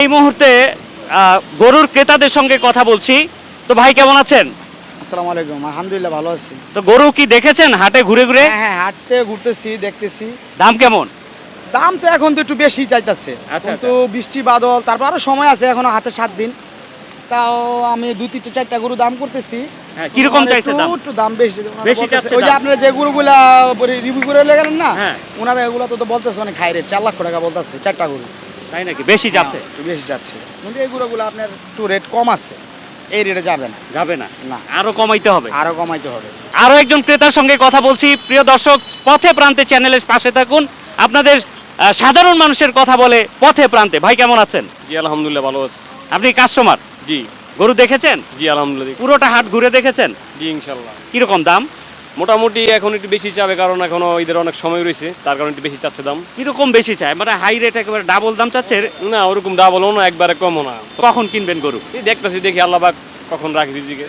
এই মুহূর্তে গরুর ক্রেতাদের সঙ্গে কথা বলছি। তো ভাই কেমন আছেন? আসসালামু আলাইকুম আলহামদুলিল্লাহ ভালো আছি। তো গরু কি দেখেছেন হাটে ঘুরে ঘুরে? হ্যাঁ ঘুরতেছি দেখতেছি। দাম কেমন? দাম তো এখন তো একটু বেশি চাইতেছে। কিন্তু বৃষ্টি বাদল তারপর আরও সময় আছে এখনও হাতে সাত দিন। তাও আমি দুই তিনটে চারটা গরু দাম করতেছি। হ্যাঁ, কীরকম চাইছে একটু- দাম? একটু দাম বেশি বেশি বলতেছে- চাচ্ছে ওই যে? আপনারা যে গরুগুলা রিভিউ করে গেলেন না হ্যাঁ। ওনারা এগুলো তো তো বলতেছে অনেক হাই রেট চার লক্ষ টাকা বলতেছে চারটা গরু। তাই নাকি? বেশি যাচ্ছে? হ্যাঁ, বেশি যাচ্ছে। কিন্তু এই গরুগুলো আপনার একটু রেট কম আছে। এই রেটে যাবে না। যাবে না? না। আরও কমাইতে হবে? আরও কমাইতে হবে। আরও একজন ক্রেতার সঙ্গে কথা বলছি। প্রিয় দর্শক পথে প্রান্তে চ্যানেলের পাশে থাকুন। আপনাদের সাধারণ মানুষের কথা বলে পথে প্রান্তে। ভাই কেমন আছেন? জি আলহামদুলিল্লাহ ভালো আছি। আপনি কাস্টমার জি। গরু দেখেছেন? জি আলহামদুলিল্লাহ। পুরোটা হাট ঘুরে দেখেছেন? জি ইনশাল্লাহ কীরকম দাম? মোটামুটি এখন একটু বেশি চাবে কারণ এখনও ঈদের অনেক সময় রয়েছে তার কারণে একটু বেশি চাচ্ছে দাম। কীরকম বেশি চায়? মানে হাই রেট একেবারে ডাবল দাম চাচ্ছে? না ওরকম ডাবলও না একবারে কমও না। কখন কিনবেন গরু? এই দেখতেছি দেখি আল্লাহ কখন রাখি রিজিকে